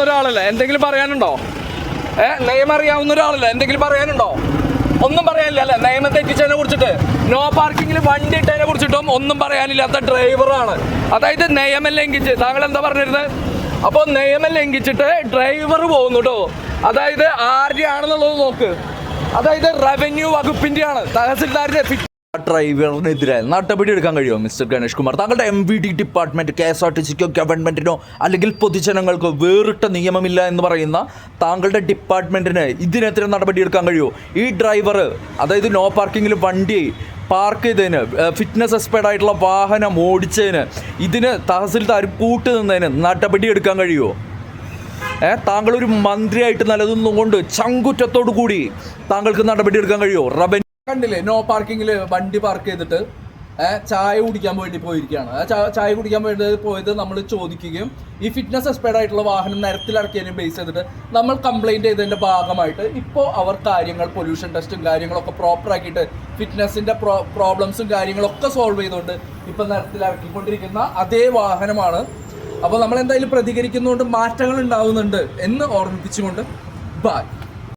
ഒരാളല്ലേ? എന്തെങ്കിലും പറയാനുണ്ടോ? ഏ നിയമം അറിയാവുന്ന ഒരാളല്ലേ? എന്തെങ്കിലും പറയാനുണ്ടോ? ഒന്നും പറയാനില്ല അല്ലെ നിയമം തെറ്റിച്ചതിനെ കുറിച്ചിട്ട്. നോ പാർക്കിങ്ങിൽ വണ്ടി ഇട്ടതിനെ കുറിച്ചിട്ടും ഒന്നും പറയാനില്ലാത്ത ഡ്രൈവറാണ്. അതായത് നിയമം ലംഘിച്ച്. താങ്കൾ എന്താ പറഞ്ഞിരുന്നത് അപ്പോൾ നിയമം ലംഘിച്ചിട്ട് ഡ്രൈവർ പോകുന്നു കേട്ടോ അതായത് ആരുടെ ആണെന്നുള്ളത് നോക്ക്. അതായത് റവന്യൂ വകുപ്പിന്റെ ആണ് തഹസിൽദാരുടെ ഡ്രൈവറിനെതിരെ നടപടി എടുക്കാൻ കഴിയുമോ മിസ്റ്റർ ഗണേഷ് കുമാർ താങ്കളുടെ M V D department K S R T സിക്കോ ഗവൺമെന്റിനോ അല്ലെങ്കിൽ പൊതുജനങ്ങൾക്കോ വേറിട്ട നിയമമില്ല എന്ന് പറയുന്ന താങ്കളുടെ ഡിപ്പാർട്ട്മെന്റിന് ഇതിനെതിരെ നടപടി എടുക്കാൻ കഴിയുമോ? ഈ ഡ്രൈവർ അതായത് നോ പാർക്കിങ്ങിൽ വണ്ടി പാർക്ക് ചെയ്തതിന് ഫിറ്റ്നസ് എക്സ്പേർഡ് ആയിട്ടുള്ള വാഹനം ഓടിച്ചതിന് ഇതിന് തഹസിൽദാർ കൂട്ടു നിന്നതിന് നടപടി എടുക്കാൻ കഴിയുമോ? ഏ താങ്കൾ ഒരു മന്ത്രിയായിട്ട് നിലനിന്നുകൊണ്ട് ചങ്കുറ്റത്തോടു കൂടി താങ്കൾക്ക് നടപടി എടുക്കാൻ കഴിയുമോ? റവന്യൂ കണ്ടില്ലേ? നോ പാർക്കിങ്ങിൽ വണ്ടി പാർക്ക് ചെയ്തിട്ട് ചായ കുടിക്കാൻ വേണ്ടി പോയിരിക്കുകയാണ്. ചായ കുടിക്കാൻ വേണ്ടി പോയത് നമ്മൾ ചോദിക്കുകയും ഈ ഫിറ്റ്നസ് എക്സ്പേർഡ് ആയിട്ടുള്ള വാഹനം നിരത്തിലിറക്കിയതിനെ ബേസ് ചെയ്തിട്ട് നമ്മൾ കംപ്ലൈന്റ് ചെയ്തതിന്റെ ഭാഗമായിട്ട് ഇപ്പോൾ അവർ കാര്യങ്ങൾ പൊല്യൂഷൻ ടെസ്റ്റും കാര്യങ്ങളൊക്കെ പ്രോപ്പർ ആക്കിയിട്ട് ഫിറ്റ്നസിന്റെ പ്രോ പ്രോബ്ലംസും കാര്യങ്ങളൊക്കെ സോൾവ് ചെയ്തുകൊണ്ട് ഇപ്പം നിരത്തിലിറക്കിക്കൊണ്ടിരിക്കുന്ന അതേ വാഹനമാണ്. അപ്പോൾ നമ്മൾ എന്തായാലും പ്രതികരിക്കുന്നതുകൊണ്ട് മാറ്റങ്ങൾ ഉണ്ടാവുന്നുണ്ട് എന്ന് ഓർമ്മിപ്പിച്ചുകൊണ്ട് ബൈ